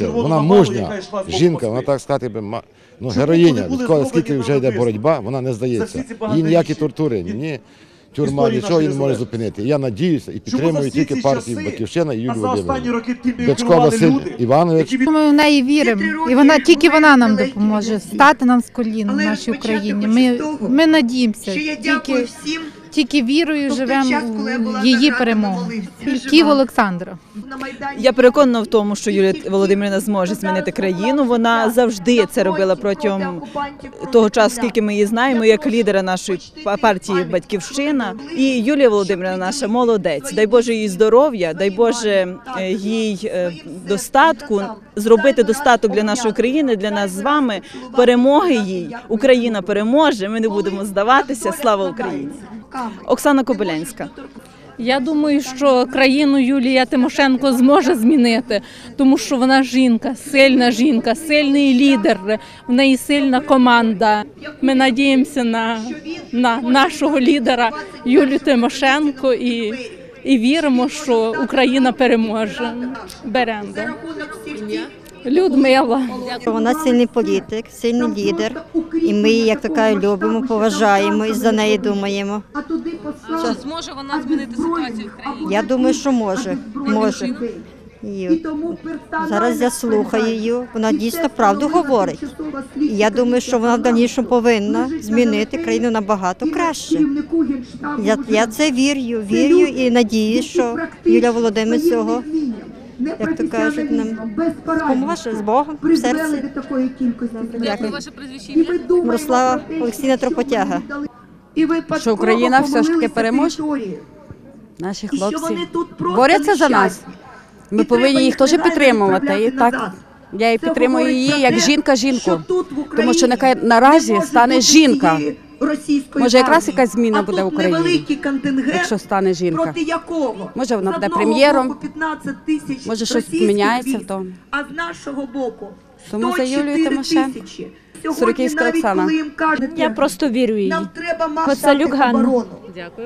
Вона мужня жінка, вона так сказати би, ну, героїня. Відколи скільки вже йде боротьба, вона не здається. Їй ніякі тортури, ні тюрма, нічого її не може зупинити. Я надіюся і підтримую тільки партію Батьківщина і Юлію Володимирівну. Бечко Василь Іванович. Ми в неї віримо, і вона тільки вона нам допоможе стати нам з колін в нашій Україні. Ми, ми надіємося, я дякую тільки, всім. Тільки вірою той живемо в її перемогу. молився, Олександра. Я переконана в тому, що Юлія Володимирівна зможе змінити країну. Вона завжди це робила протягом того часу, скільки ми її знаємо, як лідера нашої партії Батьківщина. І Юлія Володимирівна наша молодець. Дай Боже їй здоров'я, дай Боже е, їй е, достатку, зробити достаток для нашої країни, для нас з вами, перемоги їй. Україна переможе. Ми не будемо здаватися. Слава Україні! Оксана Кобилянська. Я думаю, що країну Юлія Тимошенко зможе змінити, тому що вона жінка, сильна жінка, сильний лідер, в неї сильна команда. Ми надіємося на, на нашого лідера Юлію Тимошенко і, і віримо, що Україна переможе. Беренда. Людмила. Вона сильний політик, сильний лідер, і ми її, як така, любимо, поважаємо і за неї думаємо. Чи зможе вона змінити ситуацію в країні? Я думаю, що може. може. І зараз я слухаю її, вона дійсно правду говорить. І я думаю, що вона в дальнішому повинна змінити країну набагато краще. Я, я це вірю, вірю і надіюсь, що Юля Володимир цього, як то кажуть, нам допоможе з Богом в серці. Добре, Як Дякую. ваше прізвище ім'я? Мирослава Олексійна Тропотяга. І ви Що Україна все ж таки переможе? Наші хлопці вони тут просто борються за нас. Ми повинні їх теж підтримувати. І так я і підтримую її як жінка жінку. Тут Тому що нехай наразі стане жінка. Може, якраз якась зміна буде в Україні, якщо стане жінка. проти якого Може, вона буде прем'єром, 15 тисяч може, щось зміняється поміняється в тому. А з нашого боку Тому за 104 Юлію Тимошенко. тисячі. Сьогодні навіть Оксана. коли їм кажуть, Я просто вірю їй. нам треба Коцалюк оборону. Дякую.